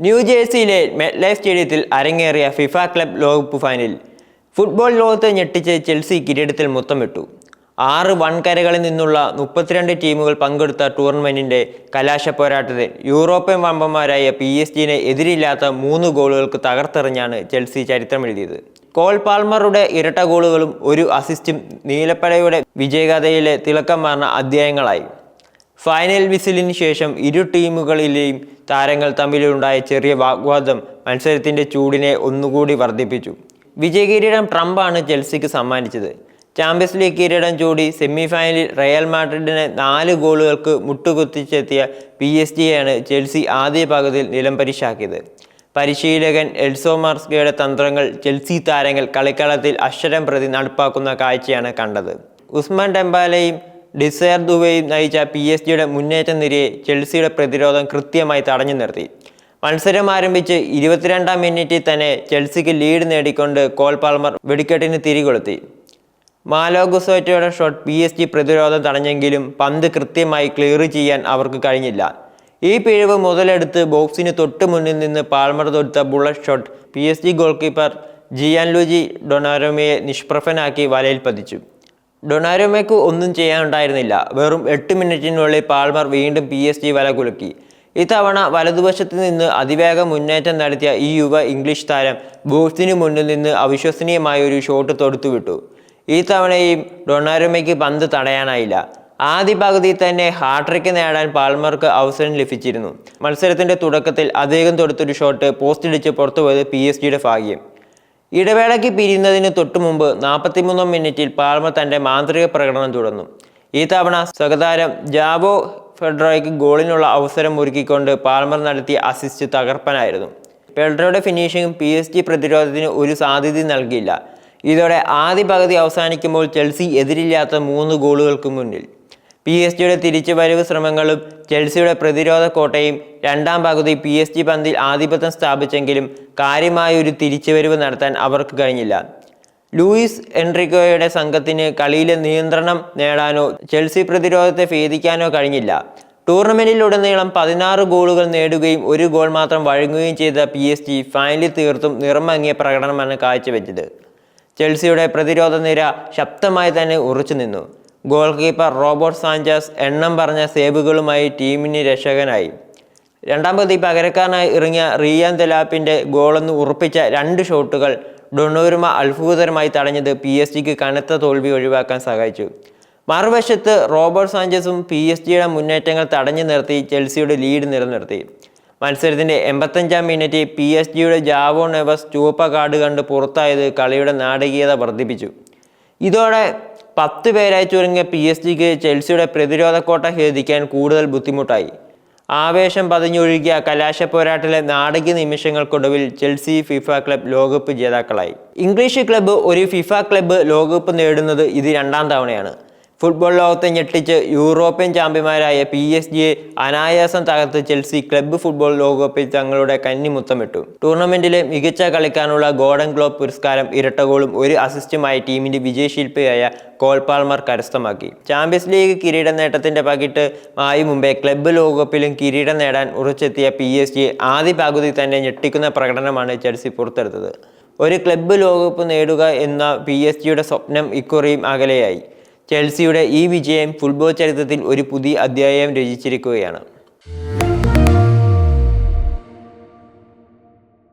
ന്യൂജേഴ്സിയിലെ MetLife സ്റ്റേഡിയത്തിൽ അരങ്ങേറിയ FIFA club ലോകകപ്പ് ഫൈനലിൽ ഫുട്ബോൾ ലോകത്തെ ഞെട്ടിച്ച് ചെൽസി കിരീടത്തിൽ മുത്തമിട്ടു. ആറ് വൻകരകളിൽ നിന്നുള്ള മുപ്പത്തിരണ്ട് ടീമുകൾ പങ്കെടുത്ത ടൂർണമെന്റിന്റെ കലാശ പോരാട്ടത്തിൽ യൂറോപ്യൻ വമ്പന്മാരായ പി എസ് ജിനെ എതിരില്ലാത്ത മൂന്ന് ഗോളുകൾക്ക് തകർത്തെറിഞ്ഞാണ് ചെൽസി ചരിത്രമെഴുതിയത്. കോൾ പാൽമറുടെ ഇരട്ട ഗോളുകളും ഒരു അസിസ്റ്റും നീലപ്പടയുടെ വിജയകഥയിലെ തിളക്കം മാർന്ന അധ്യായങ്ങളായി. ഫൈനൽ വിസിലിന് ശേഷം ഇരു ടീമുകളിലെയും താരങ്ങൾ തമ്മിലുണ്ടായ ചെറിയ വാഗ്വാദം മത്സരത്തിന്റെ ചൂടിനെ ഒന്നുകൂടി വർദ്ധിപ്പിച്ചു. വിജയകിരീടം ട്രംപാണ് ചെൽസിക്ക് സമ്മാനിച്ചത്. ചാമ്പ്യൻസ് ലീഗ് കിരീടം ചൂടി സെമി ഫൈനലിൽ റയൽ മാഡ്രിഡിനെ നാല് ഗോളുകൾക്ക് മുട്ടുകുത്തിച്ചെത്തിയ പി എസ് ജിയാണ് ചെൽസി ആദ്യ പകുതിയിൽ നിലംപരിശാക്കിയത് പരിശീലകൻ എൽസോ മാർസ്കയുടെ തന്ത്രങ്ങൾ ചെൽസി താരങ്ങൾ കളിക്കളത്തിൽ അക്ഷരം പ്രതി നടപ്പാക്കുന്ന കാഴ്ചയാണ് കണ്ടത്. ഉസ്മാൻ ഡെമ്പാലയും ഡിസയർ ദുബൈയും നയിച്ച പി എസ് ജിയുടെ മുന്നേറ്റ നിരയെ ചെൽസിയുടെ പ്രതിരോധം കൃത്യമായി തടഞ്ഞു നിർത്തി. മത്സരം ആരംഭിച്ച് ഇരുപത്തിരണ്ടാം മിനിറ്റിൽ തന്നെ ചെൽസിക്ക് ലീഡ് നേടിക്കൊണ്ട് കോൾ പാൽമർ വെടിക്കെട്ടിന് തിരികൊളുത്തി. മാലോ ഗുസോറ്റയുടെ ഷോട്ട് പി എസ് ജി പ്രതിരോധം തടഞ്ഞെങ്കിലും പന്ത് കൃത്യമായി ക്ലിയർ ചെയ്യാൻ അവർക്ക് കഴിഞ്ഞില്ല. ഈ പിഴവ് മുതലെടുത്ത് ബോക്സിന് തൊട്ട് മുന്നിൽ നിന്ന് Palmer തൊടുത്ത bullet shot P S G goal keeper Gianluigi ഡൊണാരോമയെ നിഷ്പ്രഭനാക്കി വലയിൽ പതിച്ചു. ഡൊണാരോമയ്ക്ക് ഒന്നും ചെയ്യാനുണ്ടായിരുന്നില്ല. വെറും എട്ട് മിനിറ്റിനുള്ളിൽ പാൽമർ വീണ്ടും പി എസ് ജി വല കുലുക്കി. ഇത്തവണ വലതുവശത്ത് നിന്ന് അതിവേഗം മുന്നേറ്റം നടത്തിയ ഈ യുവ ഇംഗ്ലീഷ് താരം ബോക്സിന് മുന്നിൽ നിന്ന് അവിശ്വസനീയമായ ഒരു ഷോട്ട് തൊടുത്തുവിട്ടു. ഈ തവണയും ഡൊണാരുമയ്ക്ക് പന്ത് തടയാനായില്ല. ആദ്യ പകുതിയിൽ തന്നെ ഹാട്രിക്ക് നേടാൻ പാൽമർക്ക് അവസരം ലഭിച്ചിരുന്നു. മത്സരത്തിന്റെ തുടക്കത്തിൽ അദ്ദേഹം തൊടുത്തൊരു ഷോട്ട് പോസ്റ്റിടിച്ച് പുറത്തുപോയത് പി എസ് ജിയുടെ ഭാഗ്യം. ഇടവേളയ്ക്ക് പിരിയുന്നതിന് തൊട്ടുമുമ്പ് നാൽപ്പത്തിമൂന്നാം മിനിറ്റിൽ പാൽമർ തന്റെ മാന്ത്രിക പ്രകടനം തുടർന്നു. ഈ തവണ സ്വകതാരം ജാബോ ഫെഡ്രോയ്ക്ക് ഗോളിനുള്ള അവസരം ഒരുക്കിക്കൊണ്ട് പാൽമർ നടത്തിയ അസിസ്റ്റ് തകർപ്പനായിരുന്നു. ഫെഡ്രോയുടെ ഫിനിഷിംഗ് പി എസ് ജി പ്രതിരോധത്തിന് ഒരു സാധ്യത നൽകിയില്ല. ഇതോടെ ആദ്യ പകുതി അവസാനിക്കുമ്പോൾ ചെൽസി എതിരില്ലാത്ത മൂന്ന് ഗോളുകൾക്ക് മുന്നിൽ. പി എസ് ജിയുടെ തിരിച്ചുവരവ് ശ്രമങ്ങളും ചെൽസിയുടെ പ്രതിരോധ കോട്ടയും രണ്ടാം പകുതി പി എസ് ജി പന്തിൽ ആധിപത്യം സ്ഥാപിച്ചെങ്കിലും കാര്യമായ ഒരു തിരിച്ചുവരവ് നടത്താൻ അവർക്ക് കഴിഞ്ഞില്ല. ലൂയിസ് എൻട്രിക്കോയുടെ സംഘത്തിന് കളിയിലെ നിയന്ത്രണം നേടാനോ ചെൽസി പ്രതിരോധത്തെ ഭേദിക്കാനോ കഴിഞ്ഞില്ല. ടൂർണമെന്റിലുടനീളം പതിനാറ് ഗോളുകൾ നേടുകയും ഒരു ഗോൾ മാത്രം വഴങ്ങുകയും ചെയ്ത പി എസ് ജി ഫൈനലിൽ തീർത്തും നിറമങ്ങിയ പ്രകടനമാണ് കാഴ്ചവെച്ചത്. ചെൽസിയുടെ പ്രതിരോധ നിര ശക്തമായി തന്നെ ഉറച്ചു നിന്നു ഗോൾ കീപ്പർ റോബർട്ട് സാഞ്ചസ് എണ്ണം പറഞ്ഞ സേവുകളുമായി ടീമിന് രക്ഷകനായി. രണ്ടാം പകുതി പകരക്കാരനായി ഇറങ്ങിയ റിയാൻ ദലാപ്പിന്റെ ഗോളെന്ന് ഉറപ്പിച്ച രണ്ട് ഷോട്ടുകൾ ഡൊണൂരുമ അത്ഭുതകരമായി തടഞ്ഞത് പി എസ് ജിക്ക് കനത്ത തോൽവി ഒഴിവാക്കാൻ സഹായിച്ചു. മറുവശത്ത് റോബർട്ട് സാഞ്ചസും പി എസ് ജിയുടെ മുന്നേറ്റങ്ങൾ തടഞ്ഞു നിർത്തി ചെൽസിയുടെ ലീഡ് നിലനിർത്തി. മത്സരത്തിന്റെ എൺപത്തഞ്ചാം മിനിറ്റ് പി എസ് ജിയുടെ ജാവോ നെവസ് ചുവപ്പ കാർഡ് കണ്ട് പുറത്തായത് കളിയുടെ നാടകീയത വർദ്ധിപ്പിച്ചു. ഇതോടെ പത്ത് പേരായി ചുരുങ്ങിയ പി എസ് ജിക്ക് ചെൽസിയുടെ പ്രതിരോധ കോട്ട ഭേദിക്കാൻ കൂടുതൽ ബുദ്ധിമുട്ടായി. ആവേശം പതിഞ്ഞൊഴുകിയ കലാശ പോരാട്ടിലെ നാടകീയ നിമിഷങ്ങൾക്കൊടുവിൽ ചെൽസി ഫിഫ ക്ലബ് ലോകകപ്പ് ജേതാക്കളായി. ഇംഗ്ലീഷ് ക്ലബ്ബ് ഒരു ഫിഫ ക്ലബ്ബ് ലോകകപ്പ് നേടുന്നത് ഇത് രണ്ടാം തവണയാണ്. ഫുട്ബോൾ ലോകത്തെ ഞെട്ടിച്ച് യൂറോപ്യൻ ചാമ്പ്യന്മാരായ പി എസ് ജിയെ അനായാസം തകർത്ത് ചെൽസി ക്ലബ്ബ് ഫുട്ബോൾ ലോകകപ്പിൽ തങ്ങളുടെ കന്നിമുത്തമിട്ടു. ടൂർണമെന്റിലെ മികച്ച കളിക്കാനുള്ള ഗോൾഡൻ ഗ്ലോബ് പുരസ്കാരം ഇരട്ടഗോളും ഒരു അസിസ്റ്റുമായി ടീമിന്റെ വിജയശില്പിയായ കോൾ പാൽമാർ കരസ്ഥമാക്കി. ചാമ്പ്യൻസ് ലീഗ് കിരീട നേട്ടത്തിന്റെ പകിട്ട് ആയി മുമ്പേ ക്ലബ്ബ് ലോകകപ്പിലും കിരീടം നേടാൻ ഉറച്ചെത്തിയ പി എസ് ജി ആദ്യ പകുതി തന്നെ ഞെട്ടിക്കുന്ന പ്രകടനമാണ് ചെൽസി പുറത്തെടുത്തത്. ഒരു ക്ലബ്ബ് ലോകകപ്പ് നേടുക എന്ന പി എസ് ജിയുടെ സ്വപ്നം ഇക്കുറിയും അകലെയായി. ചെൽസിയുടെ ഈ വിജയം ഫുട്ബോൾ ചരിത്രത്തിൽ ഒരു പുതിയ അധ്യായം രചിച്ചിരിക്കുകയാണ്.